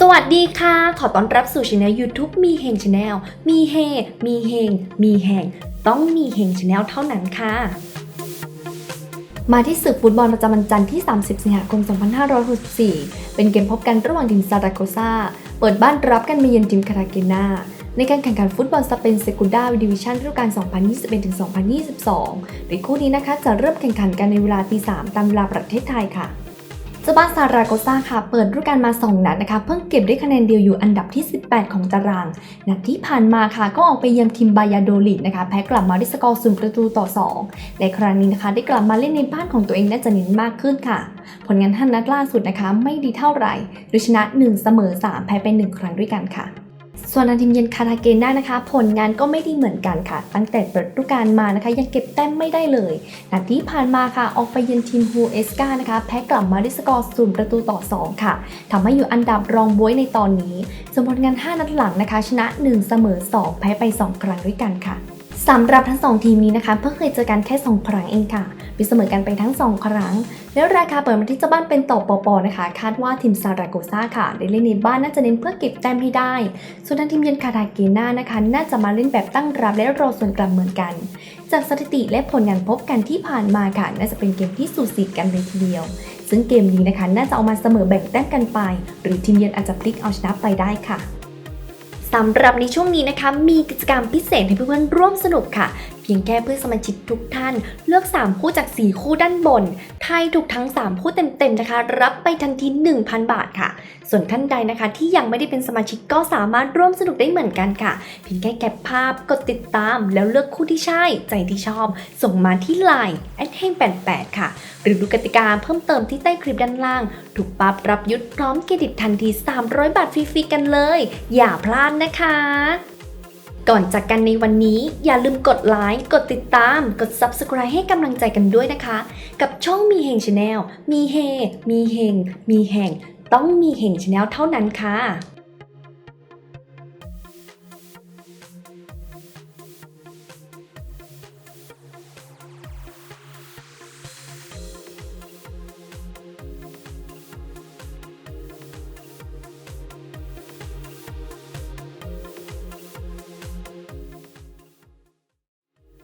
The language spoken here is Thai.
สวัสดีค่ะ ขอต้อนรับสู่ช anel YouTube มีเฮงช anel มีเฮ มีเฮง มีแหงต้องมีเฮงช anel เท่านั้นค่ะ มาที่ศึกฟุตบอลประจำวันจันทร์ที่ 30 สิงหาคม 2564 เป็นเกมพบกันระหว่างทีมซาราโกซาเปิดบ้านรับกันมาเยือนทีมคาราเกนาในการแข่งขันฟุตบอลสเปนเซกุนดาดิวิชั่นฤดูกาล 2021-2022 โดยคู่นี้นะคะจะเริ่มแข่งขันกันในเวลาตี3ตามเวลาประเทศไทยค่ะ เจ้าบ้านซาราโกซาค่ะ เปิดฤดูกาลมา 2 นัดนะคะ เพิ่งเก็บได้คะแนนเดียวอยู่อันดับที่ 18 ของตาราง นัดที่ผ่านมาค่ะ ก็ออกไปเยือนทีมบายาโดลิดนะคะ แพ้กลับมาด้วยสกอร์ศูนย์ประตูต่อ 2 ในครั้งนี้นะคะ ได้กลับมาเล่นในบ้านของตัวเองน่าจะเน้นมากขึ้นค่ะ ผลงานท่านนัดล่าสุดนะคะ ไม่ดีเท่าไหร่โดยชนะ 1 เสมอ 3 แพ้ไป 1 ครั้งด้วยกันค่ะ ส่วนทางทีมเยือนคาทาเกน่านะคะ ผลงานก็ไม่ดีเหมือนกันค่ะ ตั้งแต่เปิดฤดูกาลมานะคะ ยังเก็บแต้มไม่ได้เลยนัดที่ผ่านมาค่ะ ออกไปเยือนทีมฮูเอสกานะคะ แพ้กลับมาด้วยสกอร์ศูนย์ประตูต่อ 2 ค่ะทำให้อยู่อันดับรองบวยในตอนนี้ส่วนผลงาน 5 นัดหลังนะคะ ชนะ 1 เสมอ 2 แพ้ไป 2 ครั้งด้วยกันค่ะ สำหรับทั้ง2ทีมนี้นะคะ เพิ่งเคยเจอกันแค่ 2 ครั้งเองค่ะมีเสมอกันไปทั้ง 2 ครั้ง แล้วราคาเปิดมาที่เจ้าบ้านเป็นต่อปอปอนะคะ คาดว่าทีมซาราโกซาค่ะได้เล่นในบ้านน่าจะเน้นเพื่อเก็บแต้มให้ได้ ส่วนทางทีมเยือนคาทาเกน่านะคะ น่าจะมาเล่นแบบตั้งรับและรอส่วนกลับเหมือนกัน จากสถิติและผลงานพบกันที่ผ่านมาค่ะน่าจะเป็นเกมที่สูสีกันเลยทีเดียว ซึ่งเกมนี้นะคะ น่าจะเอามาเสมอแบ่งแต้มกันไป หรือทีมเยือนอาจจะพลิกเอาชนะไปได้ค่ะ สำหรับในช่วงนี้นะคะมีกิจกรรมพิเศษให้เพื่อนๆร่วมสนุกค่ะ พียงแค่เพื่อสมาชิกทุกท่าน เลือก 3 คู่จาก 4 คู่ด้านบนไทยถูกทั้ง 3 คู่เต็มๆนะคะ รับไปทันที 1,000 บาทค่ะ ส่วนท่านใดนะคะ ที่ยังไม่ได้เป็นสมาชิกก็สามารถร่วมสนุกได้เหมือนกันค่ะ เพียงแค่แคปภาพกดติดตาม แล้วเลือกคู่ที่ใช่ ใจที่ชอบ ส่งมาที่ Line แอดเฮง88ค่ะ หรือดูกติกาเพิ่มเติมที่ใต้คลิปด้านล่าง ถูกปั๊บรับยุทธพร้อมเครดิตทันที 300 บาทฟรีๆกันเลย อย่าพลาดนะคะ ก่อนจากกันในวันนี้อย่าลืมกดไลค์ กดติดตาม กด Subscribe ให้กำลังใจกันด้วยนะคะ กับช่องมีเฮงชาแนลมีเฮ มีเฮง มีแห่ง ต้องมีเฮงชาแนลเท่านั้นค่ะ